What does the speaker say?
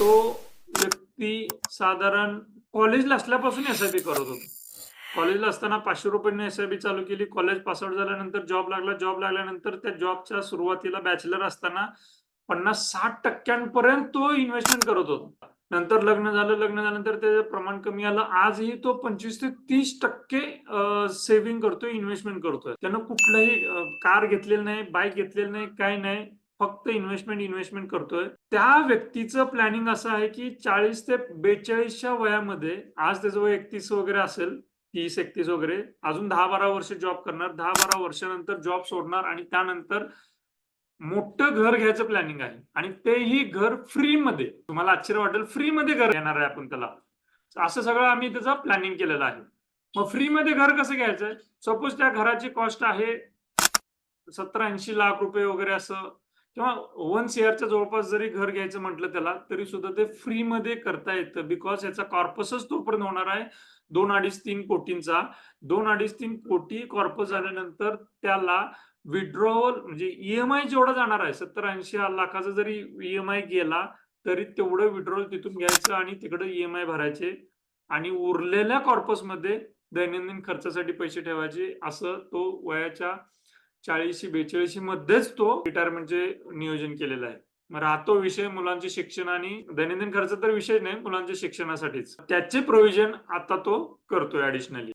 तो व्यक्ती साधारण कॉलेजला असल्यापासून एस आय पी करत होतो. कॉलेजला असताना पाचशे रुपयांनी एस आय पी चालू केली. कॉलेज पासआउट झाल्यानंतर जॉब लागला. जॉब लागल्यानंतर त्या जॉबच्या सुरुवातीला बॅचलर असताना पन्नास साठ टक्क्यांपर्यंत तो इन्व्हेस्टमेंट करत होता. नंतर लग्न झालं. लग्न झाल्यानंतर त्याचं प्रमाण कमी आलं. आजही तो पंचवीस ते तीस टक्के सेव्हिंग करतोय इन्व्हेस्टमेंट करतोय. त्यानं कुठलाही कार घेतलेली नाही बाईक घेतलेली नाही काही नाही. फक्त इन्व्हेस्टमेंट इन्व्हेस्टमेंट करतोय. त्या व्यक्तीचं प्लॅनिंग असं आहे की चाळीस ते बेचाळीसच्या वयामध्ये आज त्याचं वय एकतीस वगैरे असेल तीस एकतीस वगैरे अजून दहा बारा वर्ष जॉब करणार दहा बारा वर्षानंतर जॉब सोडणार आणि त्यानंतर मोठं घर घ्यायचं प्लॅनिंग आहे. आणि तेही घर फ्री मध्ये. तुम्हाला आश्चर्य वाटेल फ्री मध्ये घर घेणार आहे आपण त्याला. असं सगळं आम्ही त्याचं प्लॅनिंग केलेलं आहे. मग फ्री मध्ये घर कसं घ्यायचंय सपोज त्या घराची कॉस्ट आहे सत्तर ऐंशी लाख रुपये वगैरे असं. किंवा वन सीआरच्या जवळपास जरी घर घ्यायचं म्हटलं त्याला तरी सुद्धा ते फ्री मध्ये करता येतं. बिकॉज याचा कॉर्पसच तोपर्यंत होणार आहे दोन अडीच तीन कोटींचा. दोन अडीच तीन कोटी कॉर्पस झाल्यानंतर त्याला विड्रॉवल म्हणजे ईएमआय जेवढा जाणार आहे सत्तर ऐंशी लाखाचा जरी ईएमआय गेला तरी तेवढं विड्रॉवल तिथून घ्यायचं आणि तिकडे ईएमआय भरायचे आणि उरलेल्या कॉर्पसमध्ये दैनंदिन खर्चासाठी पैसे ठेवायचे असं तो वयाच्या चाळीशी बेचाळीशी मध्येच तो रिटायरमेंटचे म्हणजे नियोजन केलेलं आहे. मग राहतो विषय मुलांचे शिक्षण आणि दैनंदिन खर्च तर विषय नाही मुलांच्या शिक्षणासाठीच. त्याचे प्रोव्हिजन आता तो करतोय ऍडिशनली